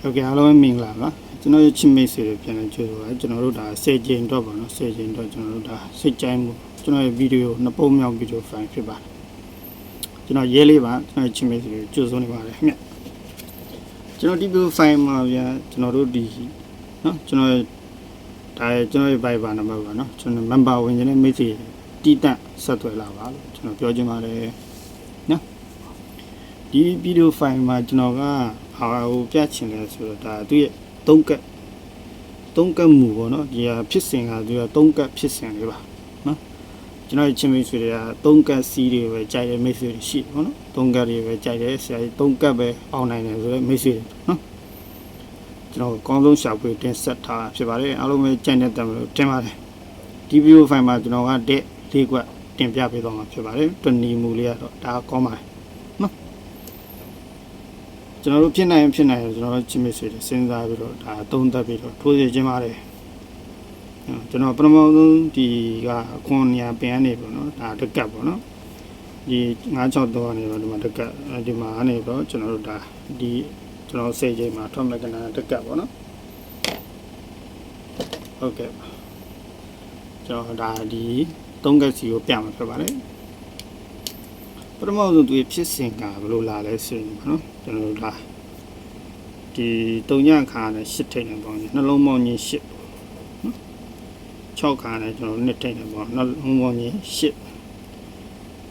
ဟုတ်ကဲ့အားလုံးပဲမင်္ဂလာပါကျွန်တော်ရဲ့ချစ်မိတ်ဆွေတွေပြန်လည်ကြိုဆိုပါကျွန်တော်တို့ဒါ10ကြိမ်တော့ပါနော်10ကြိမ်တော့ကျွန်တော်တို့ဒါစိတ်ကြိုင်းမှုကျွန်တော်ရဲ့ဗီဒီယိုနှစ်ပုံမြောက်ဗီဒီယိုဖိုင်ဖြစ်ပါတယ်ကျွန်တော်ရေးလေးပါကျွန်တော်ရဲ့ချစ်မိတ်ဆွေတွေကြိုဆိုနေပါတယ်ခင်ဗျကျွန်တော်ဒီဗီဒီယိုဖိုင်မှာဗျာကျွန်တော်တို့ဒီနော်ကျွန်တော်ရဲ့ဒါရဲ့ကျွန်တော်ရဲ့ Viber နံပါတ်ပါနော်ကျွန်တော် member ဝင်နေတဲ့မိတ်ဆွေတီးတန့်ဆက်သွယ်လာပါလို့ကျွန်တော်ပြောချင်ပါတယ်နော်ဒီဗီဒီယိုဖိုင်မှာကျွန်တော်က ဟာဟိုပြချင်လဲဆိုတော့ဒါသူ့ရဲ့သုံးကတ်သုံးကတ်မူပေါ့နော်ဒီဟာဖြစ်စဉ်ကသူကသုံးကတ်ဖြစ်စဉ်လေးပါနော်ကျွန်တော်ရဲ့ချင်းမိတ်ဆွေတွေကသုံးကတ်စီးတွေပဲကြိုက်တဲ့မိတ်ဆွေတွေရှိတယ်ပေါ့နော်သုံးကတ်တွေပဲကြိုက်တယ်ဆရာကြီးသုံးကတ်ပဲအောင်နိုင်တယ်ဆိုတော့မိတ်ဆွေတွေနော်ကျွန်တော်အကောင်းဆုံးရှာဖွေတင်ဆက်ထားတာဖြစ်ပါတယ်အားလုံးပဲကြိုက်တဲ့တမလို့တင်ပါတယ်ဒီဗီဒီယိုဖိုင်မှာကျွန်တော်ကတဲ့လေးကွက်တင်ပြပေးသွားမှာဖြစ်ပါတယ်တွနီမူလေးကတော့ဒါကောင်းပါတယ် ကျွန်တော်တို့ဖြစ်နိုင်ရင်ဖြစ်နိုင်ရင်ကျွန်တော်တို့ချစ်မိတ်ဆွေတွေစဉ်းစားပြီးတော့ဒါသုံးသပ်ပြီးတော့ထိုးစီခြင်းပါတယ်အဲ့ကျွန်တော်ပထမဆုံးဒီကအခွန်ညာပင်ကနေပေါ့နော်ဒါတက်ကတ်ပေါ့နော်ဒီ963ကနေတော့ဒီမှာတက်ကတ်အဲ့ဒီမှာကနေတော့ကျွန်တော်တို့ဒါဒီကျွန်တော်စေချိန်မှာထွက်မကနာတက်ကတ်ပေါ့နော်ဟုတ်ကဲ့ပါကျွန်တော်ဒါဒီသုံးကတ်စီကိုပြမှာဖြစ်ပါတယ် ပထမဆုံးသူဖြစ်စဉ်ကဘယ်လိုလာလဲဆိုရင်ပေါ့နော်ကျွန်တော်တို့ဒါဒီတုံညခါနဲ့ရှစ်ထိတ်နေပေါ့ညနှလုံးပေါင်းကြီးရှစ်နော်6ခါနဲ့ကျွန်တော်နှစ်ထိတ်နေပေါ့နှလုံးပေါင်းကြီးရှစ်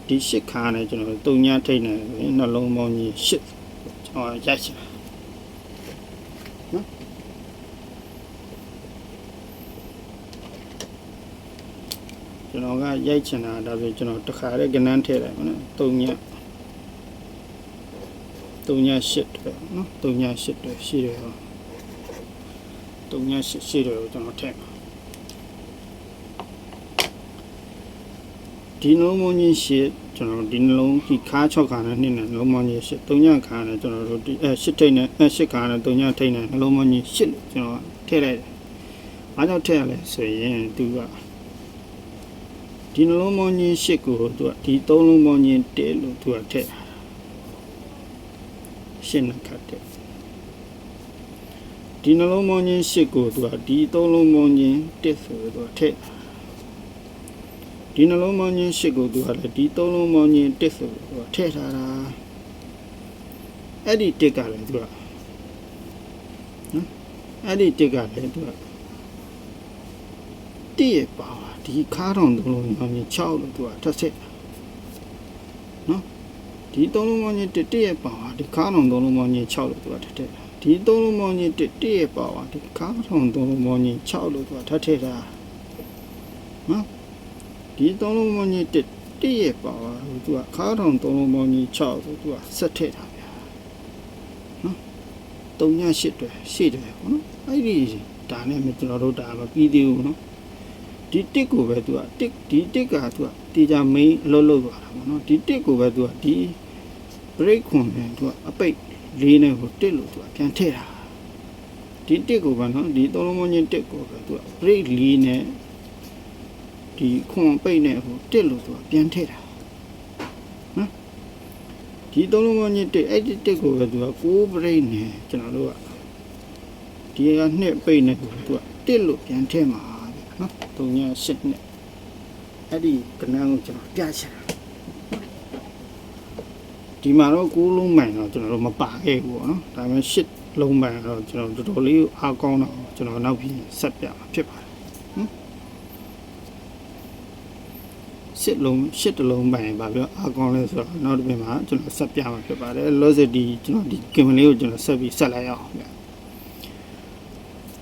ဒီရှစ်ခါနဲ့ကျွန်တော်တုံညထိတ်နေဆိုရင်နှလုံးပေါင်းကြီးရှစ်ကျွန်တော်ရိုက်ချင် ကျွန်တော်ကရိုက်ချင်တာဒါဆိုကျွန်တော်တစ်ခါလေးကနန်းထည့်လိုက်ပါနော်တုံည3ည8တွေနော်3ည8တွေရှိတယ်ဟော3ည8ရှိတယ်ကိုကျွန်တော်ထည့်ပါဒီနှလုံးမင်းကြီး8ကျွန်တော်ဒီနှလုံးဒီခါ6ခါနဲ့နှစ်နဲ့နှလုံးမင်းကြီး8 3ညခါနဲ့ကျွန်တော်တို့ဒီအဲ8ထိတ်နဲ့အဲ8ခါနဲ့3ညထိတ်နဲ့နှလုံးမင်းကြီး8လို့ကျွန်တော်ထည့်လိုက်တယ်။ဘာကြောင့်ထည့်ရလဲဆိုရင်သူက ဒီနှလုံးမင်းကြီး8ကိုသူကဒီ3လုံးမင်းကြီး1လို့သူကထည့်တာရှင်းခတ်တဲ့ဒီနှလုံးပေါင်းချင်းရှစ်ကိုသူကဒီသုံးလုံးပေါင်းချင်းတစ်ဆိုတော့သူကထည့်ဒီနှလုံးပေါင်းချင်းရှစ်ကိုသူကလည်းဒီသုံးလုံးပေါင်းချင်းတစ်ဆိုတော့သူကထည့်ထားတာအဲ့ဒီတစ်ကလည်းသူကနော်အဲ့ဒီတစ်ကလည်းသူကတည့်ရပါ ဒီခါတော်သုံးလုံးပေါင်းချင်း6လို့သူကထပ်ဆက်နော်ဒီသုံးလုံးပေါင်းချင်းတစ်တစ်ရဲ့ပါဝါဒီခါးလုံးသုံးလုံးပေါင်းချင်း6လို့သူကထပ်ထည့်တာဒီသုံးလုံးပေါင်းချင်းတစ်တစ်ရဲ့ပါဝါဒီခါးလုံးသုံးလုံးပေါင်းချင်း6လို့သူကထပ်ထည့်တာနော်ဒီသုံးလုံးပေါင်းချင်းတစ်တစ်ရဲ့ပါဝါသူကခါးလုံးသုံးလုံးပေါင်းချင်း6လို့သူကဆက်ထည့်တာဗျာနော်3ည8တွေရှိတယ်ပေါ့နော်အဲ့ဒီဒါနဲ့မကျွန်တော်တို့ဒါမပြီးသေးဘူးနော် ဒီတစ်ကိုပဲသူကတစ်ဒီတစ်ကသူကတေချာ main အလုပ်လုပ်သွားတာပေါ့နော်ဒီတစ်ကိုပဲသူကဒီ break ခွန်နဲ့သူကအပိတ်လေးနဲ့ကိုတစ်လို့သူကပြန်ထည့်တာဒီတစ်ကိုပဲနော်ဒီသုံးလုံးမင်းတစ်ကိုပဲသူက break လေးနဲ့ဒီခွန်ပိတ်နဲ့ဟိုတစ်လို့သူကပြန်ထည့်တာနော်ဒီသုံးလုံးမင်းတစ်အဲ့ဒီတစ်ကိုပဲသူက6 break နဲ့ကျွန်တော်တို့ကဒီကနှစ်ပိတ်နဲ့ကိုသူကတစ်လို့ပြန်ထည့်မှာ နော်3ည8နဲ့အဲ့ဒီကနန်းကိုကျွန်တော်ပြချင်တာဒီမှာတော့9လုံးမှန်တော့ကျွန်တော်တို့မပါခဲ့ဘူးပေါ့နော်ဒါပေမဲ့10လုံးမှန်တော့ကျွန်တော်တော်တော်လေးအားကောင်းတော့ကျွန်တော်နောက်ပြီးဆက်ပြမှာဖြစ်ပါတယ်ဟမ်10လုံး10တလုံးမှန်ပါပြောအားကောင်းလဲဆိုတော့နောက်တစ်ပြင်မှာကျွန်တော်ဆက်ပြမှာဖြစ်ပါတယ်လောစဒီကျွန်တော်ဒီကင်မလေးကိုကျွန်တော်ဆက်ပြီးဆက်လိုက်အောင်ဗျ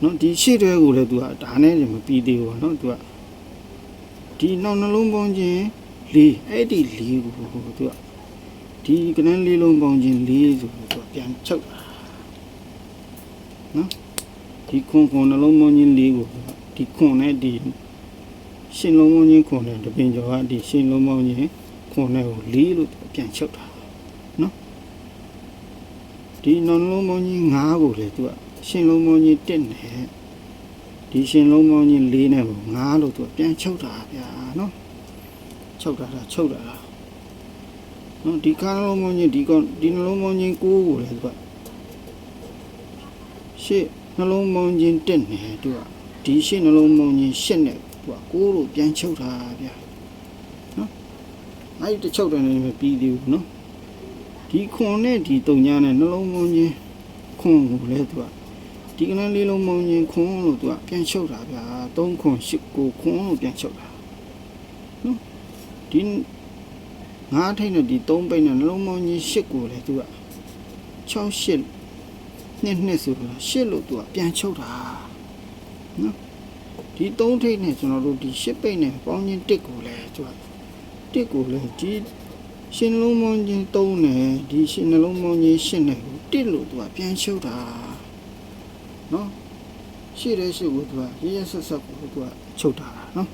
နော်ဒီရှေ့တွေကိုလည်းသူကဒါနဲ့နေမပြီးသေးဘူးပေါ့နော်သူကဒီနောက်နှလုံးပေါင်းခြင်းလေးအဲ့ဒီလေးကိုသူကဒီကနန်းလေးလုံးပေါင်းခြင်းလေးဆိုတော့ပြန်ချုပ်တာနော်ဒီခွန်ခွန်နှလုံးပေါင်းခြင်းလေးကိုဒီခွန်နဲ့ဒီရှင်လုံးပေါင်းခြင်းခွန်နဲ့တပင်ကျော်ကဒီရှင်လုံးပေါင်းခြင်းခွန်နဲ့ကိုလေးလို့ပြန်ချုပ်တာနော်ဒီနှလုံးပေါင်းခြင်း၅ကိုလေသူက ရှင်လုံးပေါင်းခြင်း1နဲ့ဒီရှင်လုံးပေါင်းခြင်း၄နဲ့ကို၅လို့သူကပြန်ချုပ်တာဗျာနော်ချုပ်တာလားချုပ်တာလားနော်ဒီကားလုံးမင်းကြီးဒီကောင်ဒီနှလုံးမင်းကြီးကိုးကိုလေသူကရှေ့နှလုံးမုံချင်းတက်နေသူကဒီရှေ့နှလုံးမုံချင်းရှစ်နဲ့သူကကိုးလို့ပြန်ချုပ်တာဗျာနော်အဲ့ဒီတစ်ချုပ်တယ်လည်းမပြီးသေးဘူးနော်ဒီခွန်နဲ့ဒီတုံညာနဲ့နှလုံးမုံချင်းခွန်ကိုလည်းသူက ဒီကနန်းလေးလုံးမုံချင်းခွန်လို့သူကပြန်ချုပ်တာဗျာ၃ခွန်၈ကိုခွန်လို့ပြန်ချုပ်တာနော်ဒီငါးထိတ်နဲ့ဒီ၃ပိတ်နဲ့နှလုံးမုံချင်း၈ကိုလည်းသူက6 8နှစ်နှစ်ဆိုတော့ရှစ်လို့သူကပြန်ချုပ်တာနော်ဒီသုံးထိပ်နဲ့ကျွန်တော်တို့ဒီရှစ်ပိတ်နဲ့ပေါင်းချင်းတစ်ကိုလဲသူကတစ်ကိုလဲဒီရှင်နှလုံးမုံချင်းသုံးနဲ့ဒီရှင်နှလုံးမုံချင်းရှစ်နဲ့ကိုတစ်လို့သူကပြန်ချုပ်တာ နော်ရှိတယ်ရှိဘူးသူကရရဆက်ဆက်ကိုသူကချုပ်တာတာနော်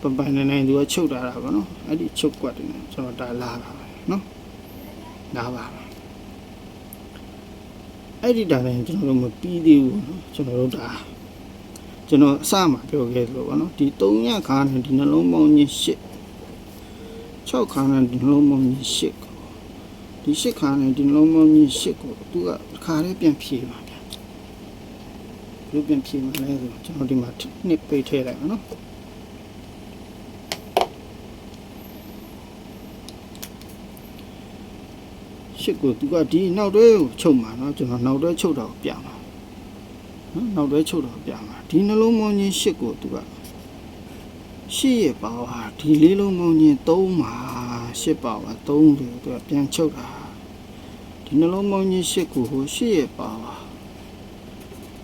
ပပန်နေနေသူကချုပ်တာတာပေါ့နော်အဲ့ဒီချုပ်ကွက်တယ်ကျွန်တော်ဒါလာတာပဲနော်လာပါအဲ့ဒီတာလည်းကျွန်တော်တို့မပြီးသေးဘူးနော်ကျွန်တော်တို့ဒါကျွန်တော်အစမှပြောခဲ့လို့ပေါ့နော်ဒီ3ညခါနဲ့ဒီနှလုံးပေါင်းကြီး8 6ခါနဲ့ဒီနှလုံးပေါင်းကြီး8ဒီ8ခါနဲ့ဒီနှလုံးပေါင်းကြီး8ကိုသူကတစ်ခါလေးပြန်ဖြေပါ ဘယ်လိုပြန်ဖြည့်မလဲဆိုကျွန်တော်ဒီမှာနှစ်ပိတ်ထည့်လိုက်ပါနော်ရှစ်ကိုသူကဒီနောက်တွဲကိုချုပ်မှာเนาะကျွန်တော်နောက်တွဲချုပ်တာကိုပြမှာနော်နောက်တွဲချုပ်တာကိုပြမှာဒီနှလုံးမုံကြီးရှစ်ကိုသူကရှစ်ရဲ့ပါဝါဒီလေးလုံးမုံကြီးသုံးမှာရှစ်ပါဝါသုံးတယ်သူကပြန်ချုပ်တာဒီနှလုံးမုံကြီးရှစ်ကိုဟိုရှစ်ရဲ့ပါဝါ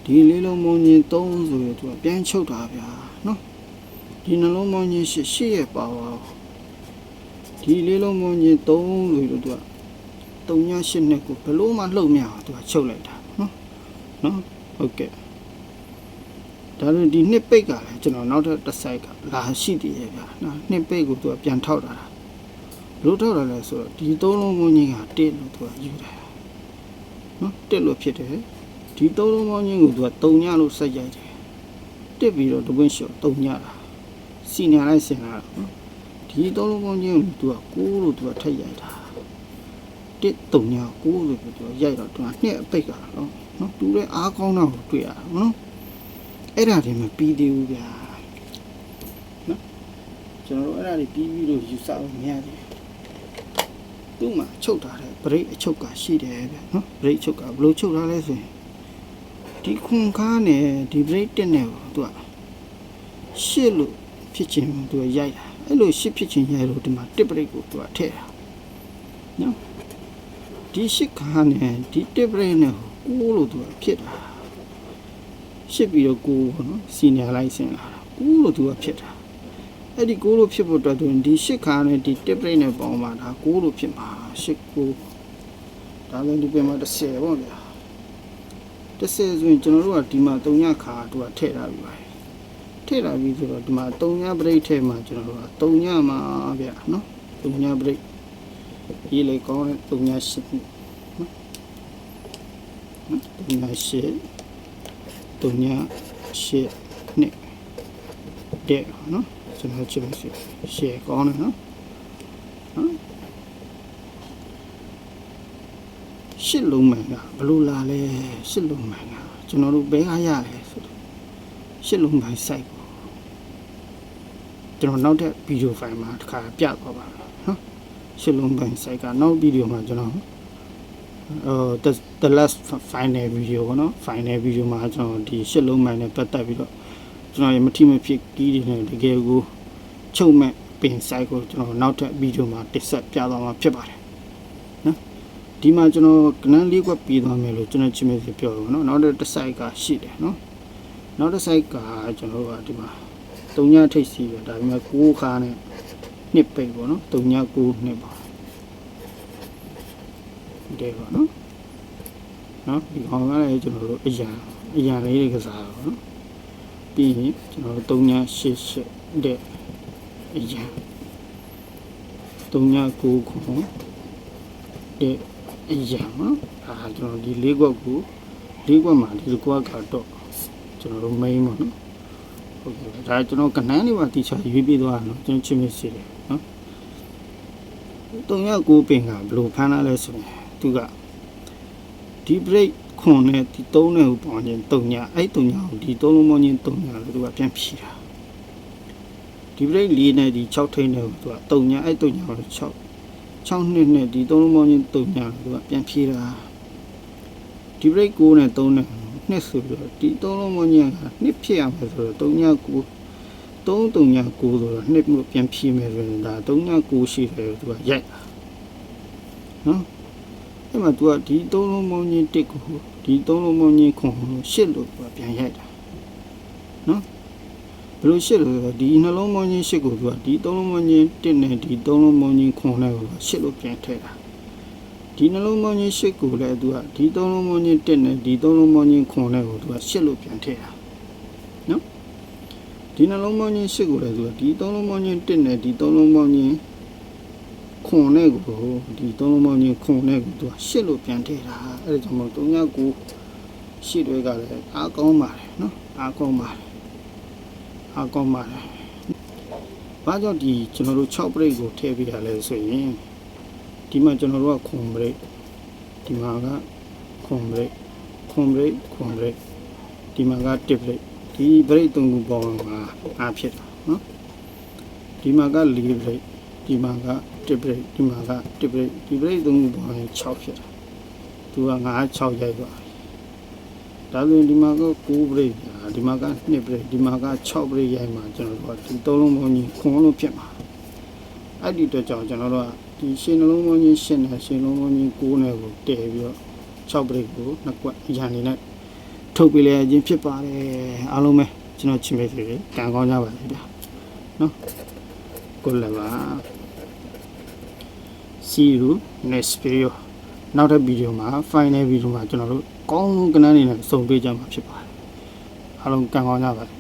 ဒီလေးလုံးမုံကြီးသုံးဆိုရသူကပြန်ချုပ်တာဗျာနော်ဒီနှလုံးမုံကြီးရှစ်ရှစ်ရဲ့ပါဝါဒီလေးလုံးမုံကြီးသုံးဆိုရသူက3ည8နှစ်ကိုဘလို့မှလှုပ်မရအောင်သူကချုပ်လိုက်တာနော်နော်ဟုတ်ကဲ့ဒါလို့ဒီနှစ်ပိတ်ကလည်းကျွန်တော်နောက်ထပ်တစ်ဆိုင်ကလာရှိသေးရဲ့ဗျာနော်နှစ်ပိတ်ကိုသူကပြန်ထောက်တာဘလို့ထောက်တာလဲဆိုတော့ဒီသုံးလုံးမုံကြီးကတစ်လို့သူကယူတယ်နော်တစ်လို့ဖြစ်တယ် ဒီသုံးလုံးမုံကြီးကိုသူက3ညလို့ဆက်ရိုက်တယ်တစ်ပြီးတော့တပွင့်လျှော့3ညတာစီညာလိုက်စင်လာနော်ဒီသုံးလုံးမုံကြီးကိုသူက6လို့သူကထက်ရိုက်တာတစ်တုံညာကိုလို့ပြောတော့ရိုက်တော့သူကနှစ်အပိတ်ကနော်နော်သူလည်းအားကောင်းတော့တွေ့ရတာနော်အဲ့ဒါတွေမပြီးသေးဘူးဗျာနော်ကျွန်တော်တို့အဲ့ဒါတွေပြီးပြီးလို့ယူဆလို့မရသေးဘူးသူ့မှာချုပ်ထားတဲ့ break အချုပ်ကရှိတယ်ဗျာနော် break ချုပ်ကဘယ်လိုချုပ်ထားလဲဆိုရင် ဒီခွန်ကားနဲ့ဒီ break တက်နေကိုသူကရှစ်လို့ဖြစ်ချင်းသူကရိုက်တာအဲ့လိုရှစ်ဖြစ်ချင်းရိုက်လို့ဒီမှာတစ် break ကိုသူကထည့်တာနော်ဒီရှစ်ခါနဲ့ဒီတစ်ပရိနဲ့ကိုလို့သူကဖြစ်တာရှစ်ပြီးတော့ကိုပေါ့နော်စီနီယာလိုက်ဆင်လာတာကိုလို့သူကဖြစ်တာအဲ့ဒီကိုလို့ဖြစ်ဖို့အတွက်သူဒီရှစ်ခါနဲ့ဒီတစ်ပရိနဲ့ပေါင်းပါတာကိုလို့ဖြစ်မှာရှစ်ကိုဒါလည်းဒီပြင်မှာ30ပေါ့ဗျာ 30ဆိုရင်ကျွန်တော်တို့ကဒီမှာ3ညခါသူကထည့်ထားပြီးပါထည့်ထားပြီးဆိုတော့ဒီမှာ3ညပရိထဲမှာကျွန်တော်တို့က3ညမှာဗျာနော်3ညပရိရေးလေကောင်းတဲ့3ည8နော်3ည8 3ည8နှစ်တဲ့နော်ကျွန်တော်ချက်လို့ရှေ့ကောင်းတယ်နော်နော် ရှစ်လုံးမှန်ကဘလို့လာလဲရှစ်လုံးမှန်ကကျွန်တော်တို့ဘဲကားရလဲဆိုတော့ရှစ်လုံးမှန်စိုက်ကိုကျွန်တော်နောက်တဲ့ဗီဒီယိုဖိုင်မှာတစ်ခါပြသွားပါမယ်နော်ရှစ်လုံးပိုင်း site ကနောက်ဗီဒီယိုမှာကျွန်တော်အဲ the the last final video ပေါ့နော် final video မှာကျွန်တော်ဒီရှစ်လုံးပိုင်းနဲ့ပတ်သက်ပြီးတော့ကျွန်တော်ရမထိမဖြစ်ကီးတွေနဲ့တကယ်ကိုချုပ်မဲ့ပင် site ကိုကျွန်တော်နောက်ထပ်ဗီဒီယိုမှာတင်ဆက်ပြသွားမှာဖြစ်ပါတယ်နော် ဒီမှာကျွန်တော်ကနန်းလေးကွက်ပြီးသွားမယ်လို့ကျွန်တော်ချင်းမေပြောလို့နော်နောက်တစ် site ကရှိတယ်နော်နောက်တစ် site ကကျွန်တော်တို့ကဒီမှာတုံညာထိတ်စီပဲဒါပေမဲ့ကိုးခါနဲ့နှစ်ပိတ်ပေါ့နော်3ည9နှစ်ပါဒီပါနော်နော်ဒီကောင်ကလည်းကျွန်တော်တို့အရန်အရန်လေးတွေကစားတော့နော်ပြီးရင်ကျွန်တော်တို့3ည8 8တဲ့အရန်3ည9ခုတဲ့ အရန်နော်ဒါကျွန်တော်ဒီလေးခွက်ကိုလေးခွက်မှာဒီကွက်ကတော့ကျွန်တော်တို့ main ပေါ့နော်ဟုတ်ကဲ့ဒါကျွန်တော်ကနန်းလေးပါတီချာရွေးပြီးသွားတာနော်ကျွန်တော်ချင်းမစီတယ်နော်တုံရကိုပင်ကဘယ်လိုဖမ်းလာလဲဆိုရင်သူကဒီ break ခွန်နဲ့ဒီသုံးနဲ့ကိုပေါင်းခြင်းတုံညာအဲ့တုံညာကိုဒီသုံးလုံးပေါင်းခြင်းတုံညာလို့သူကပြန်ဖြေတာဒီပရိတ်လေးနဲ့ဒီ6ထိန်းနဲ့ကိုသူကတုံညာအဲ့တုံညာကို6 6နှစ်နဲ့ဒီသုံးလုံးပေါင်းခြင်းတုံညာလို့သူကပြန်ဖြေတာဒီပရိတ်9နဲ့3နဲ့နှစ်ဆိုပြီးတော့ဒီသုံးလုံးပေါင်းခြင်းကနှစ်ဖြစ်ရမယ်ဆိုတော့တုံညာ9 3တုံညာ9ဆိုတော့နှစ်မှုပြန်ဖြေမယ်ဆိုရင်ဒါတုံညာ9ရှိတယ်လို့သူကရိုက်တာနော်အဲ့မှာ तू ကဒီသုံးလုံးပေါင်းချင်းတစ်ကိုဒီသုံးလုံးပေါင်းချင်းခွန်ကိုရှစ်လို့ तू ကပြန်ရိုက်တာနော် ဒီလိုရှစ်လို့ဒီနှလုံးမွန်ချင်းရှစ်ကိုသူကဒီသုံးလုံးမွန်ချင်း1နဲ့ဒီသုံးလုံးမွန်ချင်း9နဲ့ကိုရှစ်လို့ပြန်ထည့်တာဒီနှလုံးမွန်ချင်းရှစ်ကိုလည်းသူကဒီသုံးလုံးမွန်ချင်း1နဲ့ဒီသုံးလုံးမွန်ချင်း9နဲ့ကိုသူကရှစ်လို့ပြန်ထည့်တာနော်ဒီနှလုံးမွန်ချင်းရှစ်ကိုလည်းသူကဒီသုံးလုံးမွန်ချင်း1နဲ့ဒီသုံးလုံးမွန်ချင်း9နဲ့ကိုဒီသုံးလုံးမွန်ချင်း9နဲ့ကိုသူကရှစ်လို့ပြန်ထည့်တာအဲ့ဒါကြောင့်မို့399ရှစ်တွေကလည်းအားကောင်းပါတယ်နော်အားကောင်းပါတယ် အားကောင်းပါတယ်ဘာကြောင့်ဒီကျွန်တော်တို့6ပရိတ်ကိုထည့်ပေးရလဲဆိုရင်ဒီမှာကျွန်တော်တို့ကခွန်ပရိတ်ဒီမှာကခွန်ပရိတ်ခွန်ပရိတ်ခွန်ပရိတ်ဒီမှာကတစ်ပရိတ်ဒီပရိတ်သုံးခုပေါင်းမှာအားဖြစ်တာနော်ဒီမှာက4ပရိတ်ဒီမှာကတစ်ပရိတ်ဒီမှာကတစ်ပရိတ်ဒီပရိတ်သုံးခုပေါင်းရင်6ဖြစ်တာသူက9 6ရိုက်သွားပြီဒါဆိုရင်ဒီမှာက9ပရိတ်ညာ ဒီမှာက2ပရိတ်ဒီမှာက6ပရိတ်ရိုက်မှာကျွန်တော်တို့ကဒီသုံးလုံးပေါင်းကြီးခွန်လို့ဖြစ်မှာအဲ့ဒီအတွက်ကြောင့်ကျွန်တော်တို့ကဒီရှင်နှလုံးပေါင်းကြီး8နဲ့ရှင်နှလုံးပေါင်းကြီး9နဲ့ကိုတည်ပြီးတော့6ပရိတ်ကိုနှစ်ကွက်ရန်နေနဲ့ထုတ်ပြလဲခြင်းဖြစ်ပါတယ်အားလုံးပဲကျွန်တော်ချင်မိတ်တွေကံကောင်းကြပါစေဗျာနော်ကိုလည်းပါ see you next video နောက်တဲ့ဗီဒီယိုမှာ final video မှာကျွန်တော်တို့ကောင်းကနန်းနေနဲ့စုံပေးကြမှာဖြစ်ပါတယ် အားလုံးကံကောင်းကြပါစေ